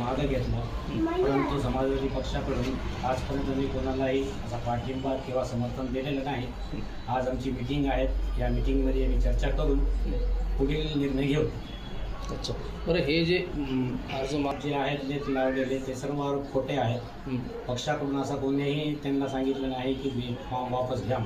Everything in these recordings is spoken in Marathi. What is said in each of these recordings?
मागं घेतला. परंतु समाजवादी पक्षाकडून आजपर्यंत मी कोणालाही असा पाठिंबा किंवा समर्थन दिलेलं नाही. आज आमची मिटिंग आहे या मिटिंगमध्ये आम्ही चर्चा करून पुढील निर्णय घेऊ. अच्छा. बरं हे जे अर्ज मा जे आहेत लेख लावलेले ते सर्व आरोप खोटे आहेत. पक्षाकडून असं कोणीही त्यांना सांगितलं नाही की बी फॉर्म वापस घ्या.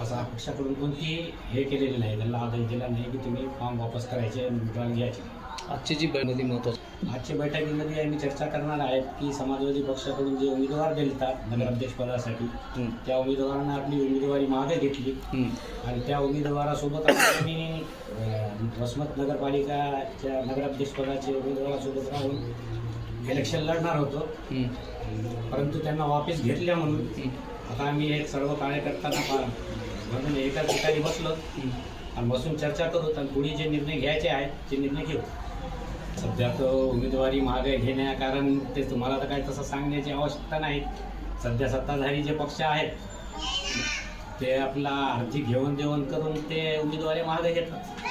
असा पक्षाकडून कोणती हे केलेली नाही. त्यांना आदेश दिला नाही की तुम्ही फॉर्म वापस करायचे आणि विड्रॉल घ्यायचे. आजची जी बैठक महत्वाची. आजच्या बैठकीमध्ये आम्ही चर्चा करणार आहेत की समाजवादी पक्षाकडून जे उमेदवार दिलतात नगराध्यक्षपदासाठी त्या उमेदवारांना आपली उमेदवारी मागे घेतली. आणि त्या उमेदवारासोबत आम्ही वसमत नगरपालिकाच्या नगराध्यक्षपदाचे उमेदवारासोबत राहून इलेक्शन लढणार होतो. परंतु त्यांना वापस घेतल्या म्हणून आता आम्ही एक सर्व कार्यकर्त्यांना म्हणून एका ठिकाणी बसलो. आणि बसून चर्चा करू आणि पुढे जे निर्णय घ्यायचे आहेत ते निर्णय घेऊ. सध्या तो उमेदवारी मागे घेण्या कारण ते तुम्हाला तर काही तसं सांगण्याची आवश्यकता नाही. सध्या सत्ताधारी जे पक्ष आहेत ते आपला आर्थिक घेऊन देऊन करून ते उमेदवारी मागे घेतात.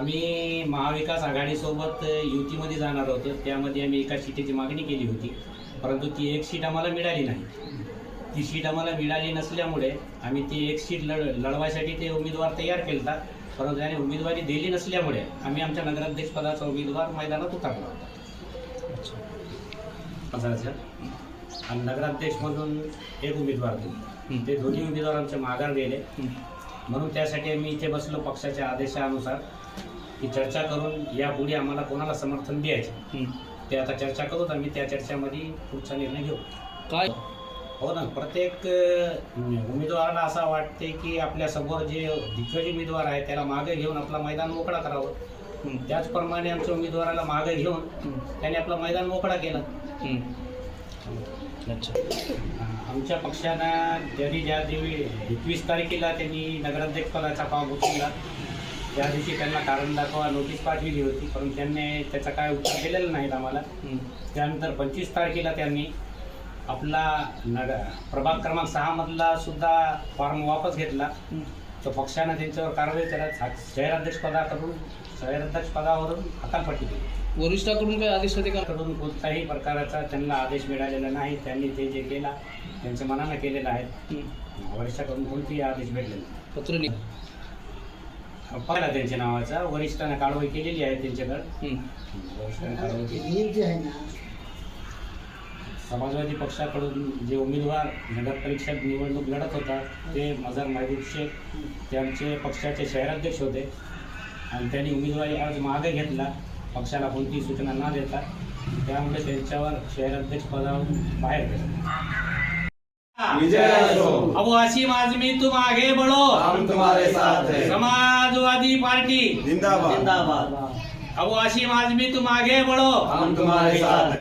आम्ही महाविकास आघाडीसोबत युतीमध्ये जाणार होतो. त्यामध्ये आम्ही एका सीटेची मागणी केली होती. परंतु ती एक सीट आम्हाला मिळाली नाही. ती सीट आम्हाला मिळाली नसल्यामुळे आम्ही ती एक सीट लढ लढवायसाठी ते उमेदवार तयार केलतात परंतु त्याने उमेदवारी दिली नसल्यामुळे आम्ही आमच्या नगराध्यक्षपदाचा उमेदवार मैदानात उतरला होता. आणि नगराध्यक्षमधून एक उमेदवार दिले. ते दोन्ही उमेदवार आमच्या माघार गेले. म्हणून त्यासाठी आम्ही इथे बसलो पक्षाच्या आदेशानुसार. की चर्चा करून यापुढे आम्हाला कोणाला समर्थन द्यायचे. ते आता चर्चा करूत आम्ही त्या चर्चेमध्ये पुढचा निर्णय घेऊ. काय? हो ना प्रत्येक उमेदवाराला असं वाटते की आपल्यासमोर जे दिग्गज उमेदवार आहे त्याला मागे घेऊन आपला मैदान मोकळा करावं त्याचप्रमाणे आमच्या उमेदवाराला मागे घेऊन त्याने आपला मैदान मोकळा केला. अच्छा. आमच्या पक्षानं त्यांनी ज्या दिवशी एकवीस तारखेला त्यांनी नगराध्यक्षपदाचा फॉर्म उचलला त्या दिवशी त्यांना कारण दाखवा नोटीस पाठविली होती परंतु त्यांनी त्याचं काय उत्तर दिलेलं नाहीत आम्हाला. त्यानंतर पंचवीस तारखेला त्यांनी आपला नगर प्रभाग क्रमांक सहामधला सुद्धा फॉर्म वापस घेतला. तर पक्षानं त्यांच्यावर कारवाई करत हा- शहराध्यक्षपदाकडून शहराध्यक्षपदावरून हकालपट्टी दिली वरिष्ठाकडून काही आदेश होते का? कडून कोणताही प्रकारचा त्यांना आदेश मिळालेला नाही. त्यांनी ते जे केला त्यांच्या मनानं केलेलं आहे. हं. वरिष्ठाकडून कोणतेही आदेश भेटले नाही. पत्र नि पाहिला त्यांच्या नावाचा. वरिष्ठानं कारवाई केलेली आहे त्यांच्याकडे. वरिष्ठांनी कारवाई केली. समाजवादी पक्षाकडून जे उमेदवार नगर परीक्षा निवडणूक लढत होता ते मजार महबूब शेख ते आमचे पक्षाचे शहराध्यक्ष होते. आणि त्यांनी उमेदवारी अर्ज मागे घेतला पक्षाला कोणतीही सूचना न देता. त्यामुळे त्यांच्यावर शहराध्यक्ष पदावरून बाहेर गेले विजय असो. अब असीम आजमी तुम आगे बढ़ो हम तुम्हारे साथ हैं. समाजवादी पार्टी. जिंदाबाद. अब असीम आजमी तुम आगे बढ़ो हम तुम्हारे साथ हैं.